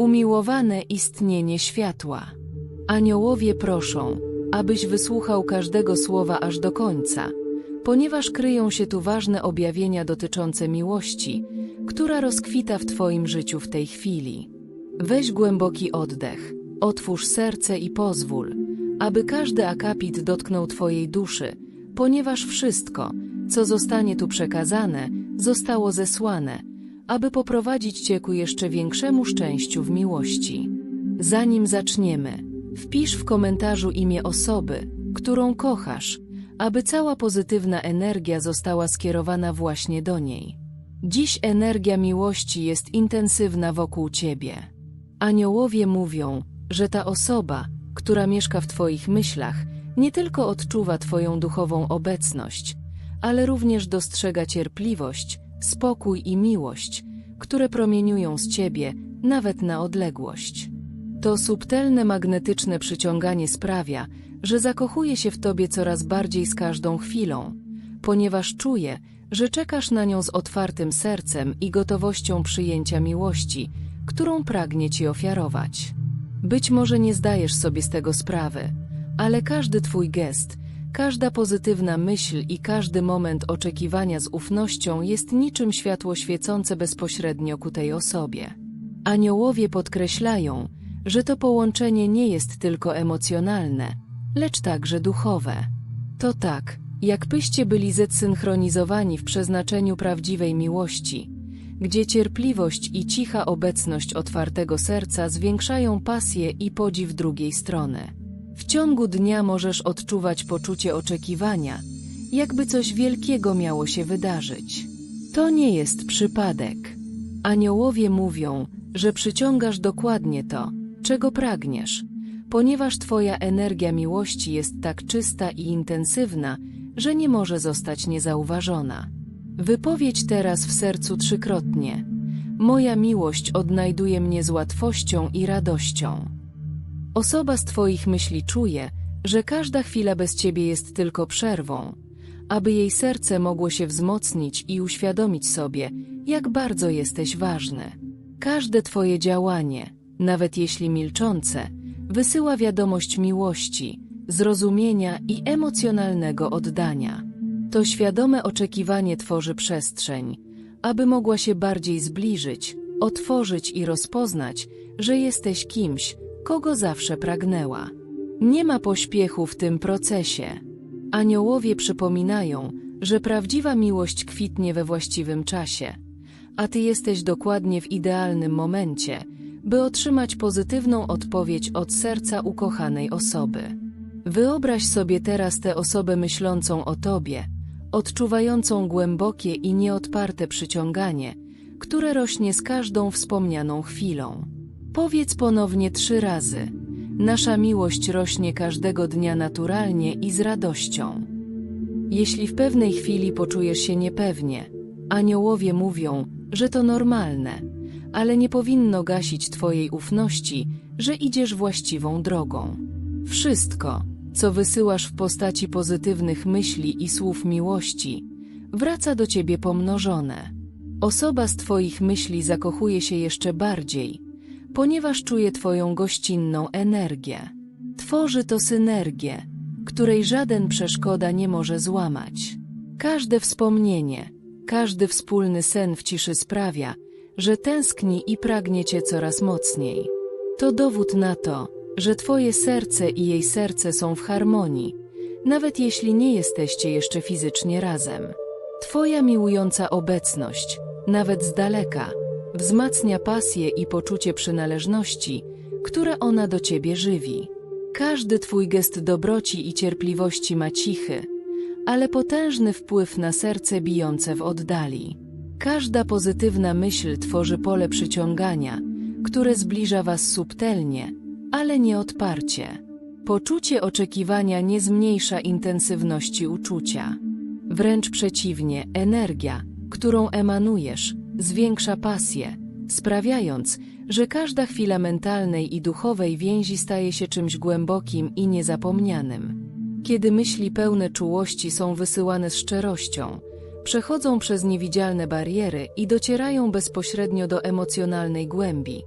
Umiłowane istnienie światła. Aniołowie proszą, abyś wysłuchał każdego słowa aż do końca, ponieważ kryją się tu ważne objawienia dotyczące miłości, która rozkwita w Twoim życiu w tej chwili. Weź głęboki oddech, otwórz serce i pozwól, aby każdy akapit dotknął Twojej duszy, ponieważ wszystko, co zostanie tu przekazane, zostało zesłane, aby poprowadzić Cię ku jeszcze większemu szczęściu w miłości. Zanim zaczniemy, wpisz w komentarzu imię osoby, którą kochasz, aby cała pozytywna energia została skierowana właśnie do niej. Dziś energia miłości jest intensywna wokół Ciebie. Aniołowie mówią, że ta osoba, która mieszka w Twoich myślach, nie tylko odczuwa Twoją duchową obecność, ale również dostrzega cierpliwość, spokój i miłość, które promieniują z Ciebie nawet na odległość. To subtelne magnetyczne przyciąganie sprawia, że zakochuje się w Tobie coraz bardziej z każdą chwilą, ponieważ czuje, że czekasz na nią z otwartym sercem i gotowością przyjęcia miłości, którą pragnie Ci ofiarować. Być może nie zdajesz sobie z tego sprawy, ale każdy Twój gest, każda pozytywna myśl i każdy moment oczekiwania z ufnością jest niczym światło świecące bezpośrednio ku tej osobie. Aniołowie podkreślają, że to połączenie nie jest tylko emocjonalne, lecz także duchowe. To tak, jakbyście byli zesynchronizowani w przeznaczeniu prawdziwej miłości, gdzie cierpliwość i cicha obecność otwartego serca zwiększają pasję i podziw drugiej strony. W ciągu dnia możesz odczuwać poczucie oczekiwania, jakby coś wielkiego miało się wydarzyć. To nie jest przypadek. Aniołowie mówią, że przyciągasz dokładnie to, czego pragniesz, ponieważ Twoja energia miłości jest tak czysta i intensywna, że nie może zostać niezauważona. Wypowiedź teraz w sercu trzykrotnie. Moja miłość odnajduje mnie z łatwością i radością. Osoba z Twoich myśli czuje, że każda chwila bez Ciebie jest tylko przerwą, aby jej serce mogło się wzmocnić i uświadomić sobie, jak bardzo jesteś ważny. Każde Twoje działanie, nawet jeśli milczące, wysyła wiadomość miłości, zrozumienia i emocjonalnego oddania. To świadome oczekiwanie tworzy przestrzeń, aby mogła się bardziej zbliżyć, otworzyć i rozpoznać, że jesteś kimś, kogo zawsze pragnęła. Nie ma pośpiechu w tym procesie. Aniołowie przypominają, że prawdziwa miłość kwitnie we właściwym czasie, a ty jesteś dokładnie w idealnym momencie, by otrzymać pozytywną odpowiedź od serca ukochanej osoby. Wyobraź sobie teraz tę osobę myślącą o tobie, odczuwającą głębokie i nieodparte przyciąganie, które rośnie z każdą wspomnianą chwilą. Powiedz ponownie trzy razy. Nasza miłość rośnie każdego dnia naturalnie i z radością. Jeśli w pewnej chwili poczujesz się niepewnie, aniołowie mówią, że to normalne, ale nie powinno gasić Twojej ufności, że idziesz właściwą drogą. Wszystko, co wysyłasz w postaci pozytywnych myśli i słów miłości, wraca do Ciebie pomnożone. Osoba z Twoich myśli zakochuje się jeszcze bardziej, ponieważ czuje Twoją gościnną energię. Tworzy to synergię, której żaden przeszkoda nie może złamać. Każde wspomnienie, każdy wspólny sen w ciszy sprawia, że tęskni i pragnie Cię coraz mocniej. To dowód na to, że Twoje serce i jej serce są w harmonii, nawet jeśli nie jesteście jeszcze fizycznie razem. Twoja miłująca obecność, nawet z daleka, wzmacnia pasję i poczucie przynależności, które ona do Ciebie żywi. Każdy Twój gest dobroci i cierpliwości ma cichy, ale potężny wpływ na serce bijące w oddali. Każda pozytywna myśl tworzy pole przyciągania, które zbliża Was subtelnie, ale nie odparcie. Poczucie oczekiwania nie zmniejsza intensywności uczucia. Wręcz przeciwnie, energia, którą emanujesz, zwiększa pasję, sprawiając, że każda chwila mentalnej i duchowej więzi staje się czymś głębokim i niezapomnianym. Kiedy myśli pełne czułości są wysyłane z szczerością, przechodzą przez niewidzialne bariery i docierają bezpośrednio do emocjonalnej głębi,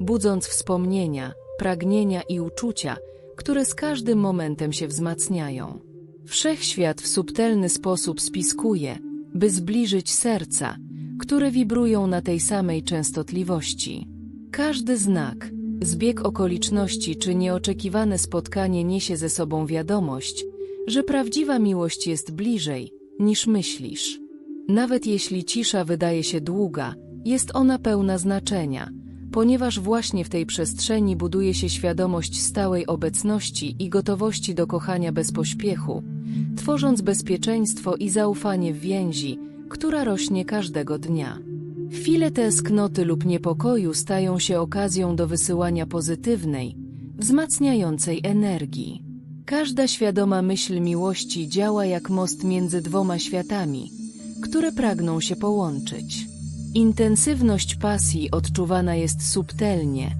budząc wspomnienia, pragnienia i uczucia, które z każdym momentem się wzmacniają. Wszechświat w subtelny sposób spiskuje, by zbliżyć serca, które wibrują na tej samej częstotliwości. Każdy znak, zbieg okoliczności czy nieoczekiwane spotkanie niesie ze sobą wiadomość, że prawdziwa miłość jest bliżej, niż myślisz. Nawet jeśli cisza wydaje się długa, jest ona pełna znaczenia, ponieważ właśnie w tej przestrzeni buduje się świadomość stałej obecności i gotowości do kochania bez pośpiechu, tworząc bezpieczeństwo i zaufanie w więzi, która rośnie każdego dnia. Chwile tęsknoty lub niepokoju stają się okazją do wysyłania pozytywnej, wzmacniającej energii. Każda świadoma myśl miłości działa jak most między dwoma światami, które pragną się połączyć. Intensywność pasji odczuwana jest subtelnie,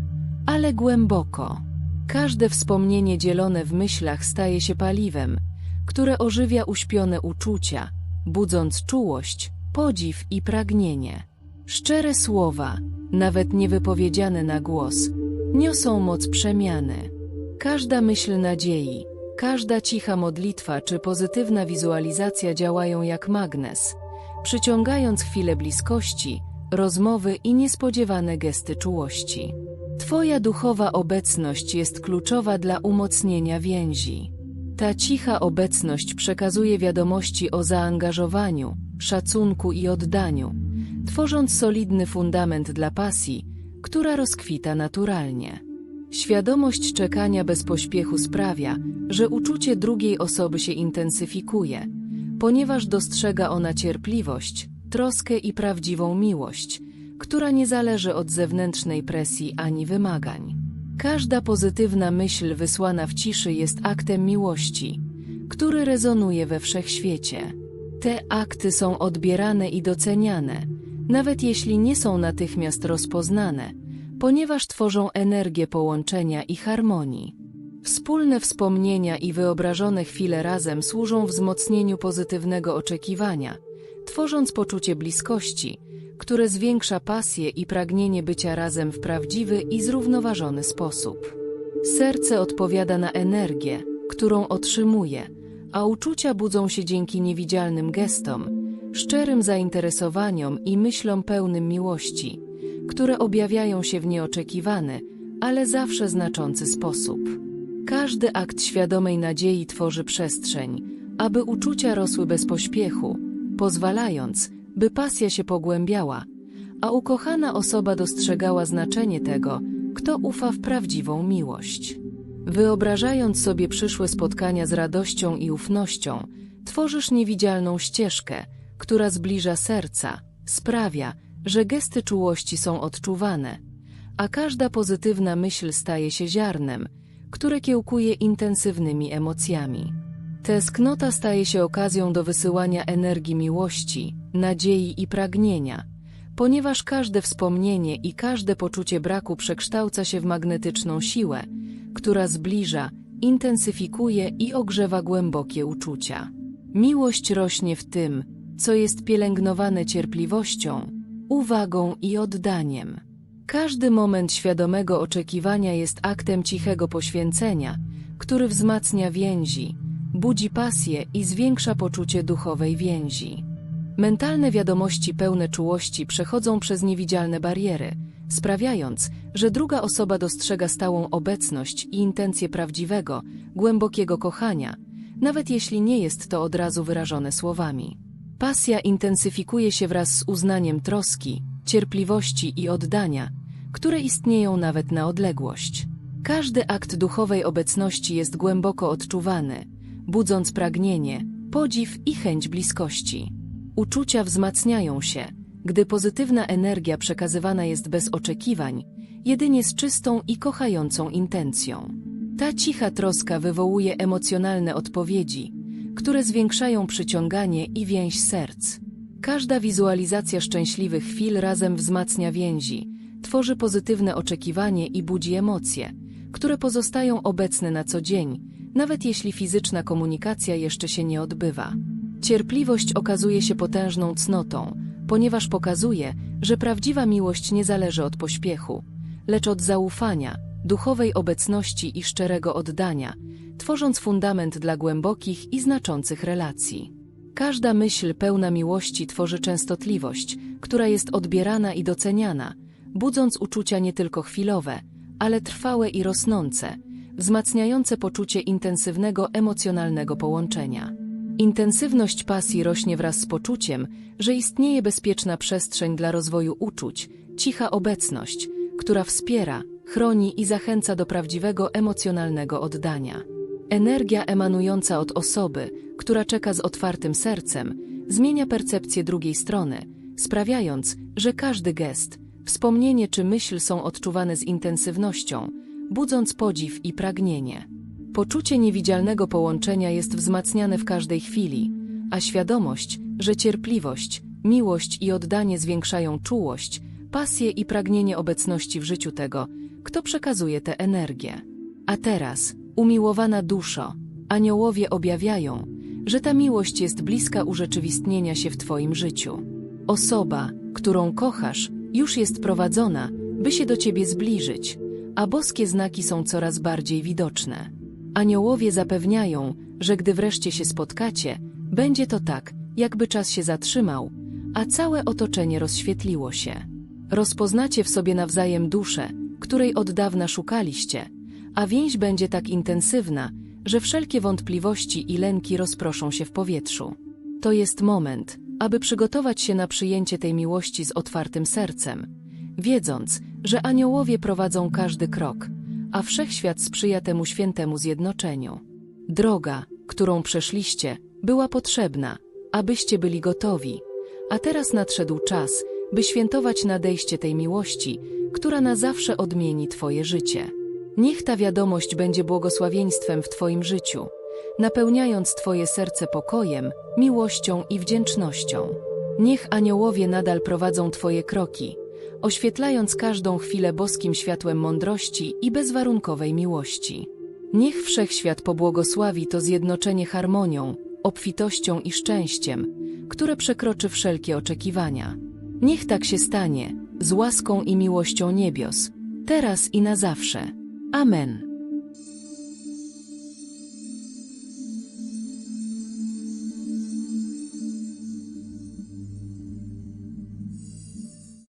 ale głęboko. Każde wspomnienie dzielone w myślach staje się paliwem, które ożywia uśpione uczucia, budząc czułość, podziw i pragnienie. Szczere słowa, nawet niewypowiedziane na głos, niosą moc przemiany. Każda myśl nadziei, każda cicha modlitwa czy pozytywna wizualizacja działają jak magnes, przyciągając chwilę bliskości, rozmowy i niespodziewane gesty czułości. Twoja duchowa obecność jest kluczowa dla umocnienia więzi. Ta cicha obecność przekazuje wiadomości o zaangażowaniu, szacunku i oddaniu, tworząc solidny fundament dla pasji, która rozkwita naturalnie. Świadomość czekania bez pośpiechu sprawia, że uczucie drugiej osoby się intensyfikuje, ponieważ dostrzega ona cierpliwość, troskę i prawdziwą miłość, która nie zależy od zewnętrznej presji ani wymagań. Każda pozytywna myśl wysłana w ciszy jest aktem miłości, który rezonuje we wszechświecie. Te akty są odbierane i doceniane, nawet jeśli nie są natychmiast rozpoznane, ponieważ tworzą energię połączenia i harmonii. Wspólne wspomnienia i wyobrażone chwile razem służą wzmocnieniu pozytywnego oczekiwania, tworząc poczucie bliskości, które zwiększa pasję i pragnienie bycia razem w prawdziwy i zrównoważony sposób. Serce odpowiada na energię, którą otrzymuje, a uczucia budzą się dzięki niewidzialnym gestom, szczerym zainteresowaniom i myślom pełnym miłości, które objawiają się w nieoczekiwany, ale zawsze znaczący sposób. Każdy akt świadomej nadziei tworzy przestrzeń, aby uczucia rosły bez pośpiechu, pozwalając, by pasja się pogłębiała, a ukochana osoba dostrzegała znaczenie tego, kto ufa w prawdziwą miłość. Wyobrażając sobie przyszłe spotkania z radością i ufnością, tworzysz niewidzialną ścieżkę, która zbliża serca, sprawia, że gesty czułości są odczuwane, a każda pozytywna myśl staje się ziarnem, które kiełkuje intensywnymi emocjami. Tęsknota staje się okazją do wysyłania energii miłości, nadziei i pragnienia, ponieważ każde wspomnienie i każde poczucie braku przekształca się w magnetyczną siłę, która zbliża, intensyfikuje i ogrzewa głębokie uczucia. Miłość rośnie w tym, co jest pielęgnowane cierpliwością, uwagą i oddaniem. Każdy moment świadomego oczekiwania jest aktem cichego poświęcenia, który wzmacnia więzi, budzi pasję i zwiększa poczucie duchowej więzi. Mentalne wiadomości pełne czułości przechodzą przez niewidzialne bariery, sprawiając, że druga osoba dostrzega stałą obecność i intencje prawdziwego, głębokiego kochania, nawet jeśli nie jest to od razu wyrażone słowami. Pasja intensyfikuje się wraz z uznaniem troski, cierpliwości i oddania, które istnieją nawet na odległość. Każdy akt duchowej obecności jest głęboko odczuwany, budząc pragnienie, podziw i chęć bliskości. Uczucia wzmacniają się, gdy pozytywna energia przekazywana jest bez oczekiwań, jedynie z czystą i kochającą intencją. Ta cicha troska wywołuje emocjonalne odpowiedzi, które zwiększają przyciąganie i więź serc. Każda wizualizacja szczęśliwych chwil razem wzmacnia więzi, tworzy pozytywne oczekiwanie i budzi emocje, które pozostają obecne na co dzień, nawet jeśli fizyczna komunikacja jeszcze się nie odbywa. Cierpliwość okazuje się potężną cnotą, ponieważ pokazuje, że prawdziwa miłość nie zależy od pośpiechu, lecz od zaufania, duchowej obecności i szczerego oddania, tworząc fundament dla głębokich i znaczących relacji. Każda myśl pełna miłości tworzy częstotliwość, która jest odbierana i doceniana, budząc uczucia nie tylko chwilowe, ale trwałe i rosnące, wzmacniające poczucie intensywnego emocjonalnego połączenia. Intensywność pasji rośnie wraz z poczuciem, że istnieje bezpieczna przestrzeń dla rozwoju uczuć, cicha obecność, która wspiera, chroni i zachęca do prawdziwego emocjonalnego oddania. Energia emanująca od osoby, która czeka z otwartym sercem, zmienia percepcję drugiej strony, sprawiając, że każdy gest, wspomnienie czy myśl są odczuwane z intensywnością, budząc podziw i pragnienie. Poczucie niewidzialnego połączenia jest wzmacniane w każdej chwili, a świadomość, że cierpliwość, miłość i oddanie zwiększają czułość, pasję i pragnienie obecności w życiu tego, kto przekazuje tę energię. A teraz, umiłowana duszo, aniołowie objawiają, że ta miłość jest bliska urzeczywistnienia się w Twoim życiu. Osoba, którą kochasz, już jest prowadzona, by się do Ciebie zbliżyć, a boskie znaki są coraz bardziej widoczne. Aniołowie zapewniają, że gdy wreszcie się spotkacie, będzie to tak, jakby czas się zatrzymał, a całe otoczenie rozświetliło się. Rozpoznacie w sobie nawzajem duszę, której od dawna szukaliście, a więź będzie tak intensywna, że wszelkie wątpliwości i lęki rozproszą się w powietrzu. To jest moment, aby przygotować się na przyjęcie tej miłości z otwartym sercem, wiedząc, że aniołowie prowadzą każdy krok, a wszechświat sprzyja temu świętemu zjednoczeniu. Droga, którą przeszliście, była potrzebna, abyście byli gotowi, a teraz nadszedł czas, by świętować nadejście tej miłości, która na zawsze odmieni Twoje życie. Niech ta wiadomość będzie błogosławieństwem w Twoim życiu, napełniając Twoje serce pokojem, miłością i wdzięcznością. Niech aniołowie nadal prowadzą Twoje kroki, oświetlając każdą chwilę boskim światłem mądrości i bezwarunkowej miłości. Niech wszechświat pobłogosławi to zjednoczenie harmonią, obfitością i szczęściem, które przekroczy wszelkie oczekiwania. Niech tak się stanie, z łaską i miłością niebios, teraz i na zawsze. Amen.